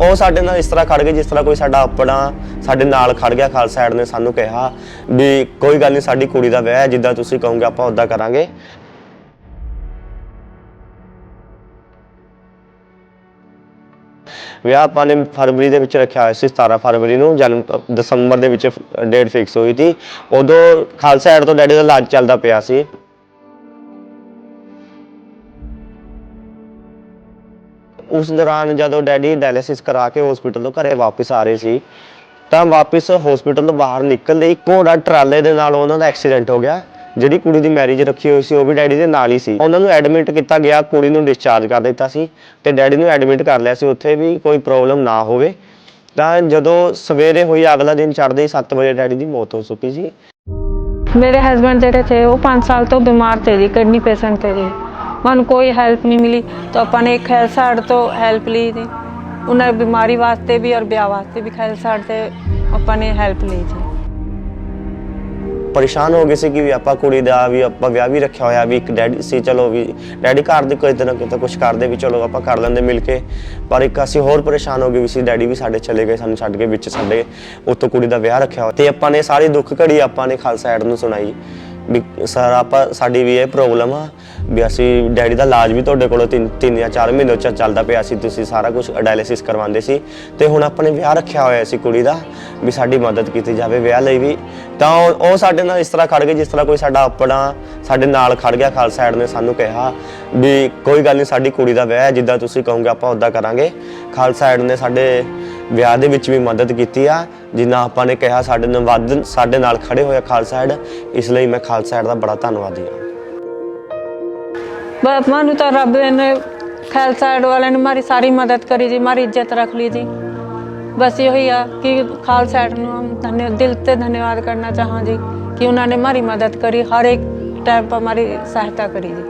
ਉਹ ਸਾਡੇ ਨਾਲ ਇਸ ਤਰ੍ਹਾਂ ਖੜ ਗਏ ਜਿਸ ਤਰ੍ਹਾਂ ਕੋਈ ਸਾਡਾ ਆਪਣਾ ਸਾਡੇ ਨਾਲ ਖੜ ਗਿਆ ਖਾਲਸਾ ਐਡ ਨੇ ਸਾਨੂੰ ਕਿਹਾ ਵੀ ਕੋਈ ਗੱਲ ਨਹੀਂ ਸਾਡੀ ਕੁੜੀ ਦਾ ਵਿਆਹ ਹੈ, ਜਿੱਦਾਂ ਤੁਸੀਂ ਕਹੋਗੇ ਆਪਾਂ ਉਦਾਂ ਕਰਾਂਗੇ। ਵਿਆਹ ਆਪਾਂ ਨੇ ਫਰਵਰੀ ਦੇ ਵਿੱਚ ਰੱਖਿਆ ਹੋਇਆ ਸੀ 17 ਫਰਵਰੀ ਨੂੰ, ਜਨਮ, ਦਸੰਬਰ ਦੇ ਵਿੱਚ ਡੇਟ ਫਿਕਸ ਹੋਈ ਸੀ। ਉਦੋਂ ਖਾਲਸਾ ਐਡ ਤੋਂ ਡੈਡੀ ਦਾ ਇਲਾਜ ਚੱਲਦਾ ਪਿਆ ਸੀ। ਉਸ ਦੌਰਾਨ ਜਦੋਂ ਡੈਡੀ ਡਾਇਲਿਸਿਸ ਕਰਾ ਕੇ ਹਸਪੀਟਲ ਤੋਂ ਘਰੇ ਵਾਪਸ ਆ ਰਹੇ ਸੀ, ਤਾਂ ਵਾਪਸ ਹਸਪੀਟਲ ਤੋਂ ਬਾਹਰ ਨਿਕਲਦੇ ਇੱਕ ਘੋੜਾ ਟਰਾਲੇ ਦੇ ਨਾਲ ਉਹਨਾਂ ਦਾ ਐਕਸੀਡੈਂਟ ਹੋ ਗਿਆ, ਜਿਹੜੀ ਕੁੜੀ ਦੀ ਮੈਰਿਜ ਰੱਖੀ ਹੋਈ ਸੀ, ਉਹ ਵੀ ਡੈਡੀ ਦੇ ਨਾਲ ਹੀ ਸੀ। ਉਹਨਾਂ ਨੂੰ ਐਡਮਿਟ ਕੀਤਾ ਗਿਆ, ਕੁੜੀ ਨੂੰ ਡਿਸਚਾਰਜ ਕਰ ਦਿੱਤਾ ਸੀ ਤੇ ਡੈਡੀ ਨੂੰ ਐਡਮਿਟ ਕਰ ਲਿਆ ਸੀ, ਉੱਥੇ ਵੀ ਕੋਈ ਪ੍ਰੋਬਲਮ ਨਾ ਹੋਵੇ। ਤਾਂ ਜਦੋਂ ਸਵੇਰੇ ਹੋਈ, ਅਗਲਾ ਦਿਨ ਚੜ੍ਹਦੇ ਹੀ 7 ਵਜੇ ਡੈਡੀ ਦੀ ਮੌਤ ਹੋ ਚੁੱਕੀ ਸੀ। ਮੇਰੇ ਹਸਬੰਡ ਜਿਹੜੇ ਥੇ, ਉਹ 5 ਸਾਲ ਤੋਂ ਬਿਮਾਰ ਥੇ ਜੀ, ਕਿਡਨੀ ਪੇਸ਼ੈਂਟ ਥੇ ਜੀ। ਸਾਨੂੰ ਕੋਈ ਹੈਲਪ ਨਹੀਂ ਮਿਲੀ। ਤਾਂ ਆਪਾਂ ਨੇ ਖੈਲ ਸਾਡ ਤੋਂ ਹੈਲਪ ਲਈ ਜੀ। ਉਹਨਾਂ ਬਿਮਾਰੀ ਵਾਸਤੇ ਵੀ ਔਰ ਵਿਆਹ ਵਾਸਤੇ ਵੀ ਖੈਲ ਸਾਡ ਤੇ ਆਪਾਂ ਨੇ ਹੈਲਪ ਲਈ ਜੀ। ਪਰੇਸ਼ਾਨ ਹੋ ਗਏ ਸੀ ਕਿ ਵੀ ਆਪਾਂ ਕੁੜੀ ਦਾ ਵੀ ਆਪਾਂ ਵਿਆਹ ਵੀ ਰੱਖਿਆ ਹੋਇਆ, ਵੀ ਇੱਕ ਡੈਡੀ ਸੀ, ਚਲੋ ਵੀ ਡੈਡੀ ਘਰ ਦੇ ਕੋਈ ਦਿਨ ਕਿਤੇ ਕੁਝ ਕਰਦੇ ਵੀ ਚਲੋ ਆਪਾਂ ਕਰ ਲੈਂਦੇ ਮਿਲ ਕੇ। ਪਰ ਇੱਕ ਅਸੀਂ ਹੋਰ ਪਰੇਸ਼ਾਨ ਹੋ ਗਏ ਵੀ ਸੀ, ਡੈਡੀ ਵੀ ਸਾਡੇ ਚਲੇ ਗਏ, ਸਾਨੂੰ ਛੱਡ ਕੇ ਵਿੱਚ ਸਾਡੇ ਉਤੋਂ ਕੁੜੀ ਦਾ ਵਿਆਹ ਰੱਖਿਆ ਤੇ ਆਪਾਂ ਨੇ ਸਾਰੀ ਦੁੱਖ ਘੜੀ ਆਪਾਂ ਨੇ ਖਾਲਸਾ ਐਡ ਨੂੰ ਸੁਣਾਈ। ਵੀ ਸਰ, ਆਪਾਂ, ਸਾਡੀ ਵੀ ਇਹ ਪ੍ਰੋਬਲਮ ਆ ਵੀ ਅਸੀਂ ਡੈਡੀ ਦਾ ਇਲਾਜ ਵੀ ਤੁਹਾਡੇ ਕੋਲੋਂ ਤਿੰਨ ਤਿੰਨ ਜਾਂ ਚਾਰ ਮਹੀਨੇ ਚ ਚੱਲਦਾ ਪਿਆ ਸੀ, ਤੁਸੀਂ ਸਾਰਾ ਕੁਝ ਡਾਇਲਿਸਿਸ ਕਰਵਾਉਂਦੇ ਸੀ। ਤੇ ਹੁਣ ਆਪਾਂ ਨੇ ਵਿਆਹ ਰੱਖਿਆ ਹੋਇਆ ਸੀ ਕੁੜੀ ਦਾ ਵੀ ਸਾਡੀ ਮਦਦ ਕੀਤੀ ਜਾਵੇ ਵਿਆਹ ਲਈ ਵੀ। ਤਾਂ ਉਹ ਉਹ ਸਾਡੇ ਨਾਲ ਇਸ ਤਰ੍ਹਾਂ ਖੜ ਗਏ ਜਿਸ ਤਰ੍ਹਾਂ ਕੋਈ ਸਾਡਾ ਆਪਣਾ, ਸਾਡੇ ਨਾਲ ਖੜ ਗਿਆ ਖਾਲਸਾ ਐਡ ਨੇ ਸਾਨੂੰ ਕਿਹਾ ਵੀ ਕੋਈ ਗੱਲ ਨਹੀਂ, ਸਾਡੀ ਕੁੜੀ ਦਾ ਵਿਆਹ ਹੈ, ਜਿੱਦਾਂ ਤੁਸੀਂ ਕਹੋਗੇ ਆਪਾਂ ਉਦਾਂ ਕਰਾਂਗੇ। ਖਾਲਸਾ ਐਡ ਨੇ ਸਾਡੇ ਵਿਆਹ ਦੇ ਵਿੱਚ ਵੀ ਮਦਦ ਕੀਤੀ ਆ। ਜਿੰਨਾ ਆਪਾਂ ਨੇ ਕਿਹਾ, ਸਾਡੇ ਨਾਲ ਸਾਡੇ ਨਾਲ ਖੜੇ ਹੋਇਆ ਖਾਲਸਾ ਹੈਡ ਇਸ ਲਈ ਮੈਂ ਖਾਲਸਾ ਹੈਡ ਦਾ ਬੜਾ ਧੰਨਵਾਦੀ ਹਾਂ। ਬਾਪਾ ਨੂੰ ਤਾਂ ਰੱਬ ਨੇ ਖਾਲਸਾ ਹੈਡ ਵਾਲਿਆਂ ਨੇ ਮਾਰੀ ਸਾਰੀ ਮਦਦ ਕਰੀ ਜੀ, ਮਾਰੀ ਇੱਜ਼ਤ ਰੱਖ ਲਈ ਜੀ। ਬਸ ਇਹੋ ਹੀ ਆ ਕਿ ਖਾਲਸਾ ਹੈਡ ਨੂੰ ਹਮ ਧੰਨੇ ਦਿਲ ਤੇ ਧੰਨਵਾਦ ਕਰਨਾ ਚਾਹਾਂ ਜੀ ਕਿ ਉਹਨਾਂ ਨੇ ਮਾਰੀ ਮਦਦ ਕਰੀ, ਹਰ ਇੱਕ ਟਾਈਮ ਪਰ ਮਾਰੀ ਸਹਾਇਤਾ ਕਰੀ ਜੀ।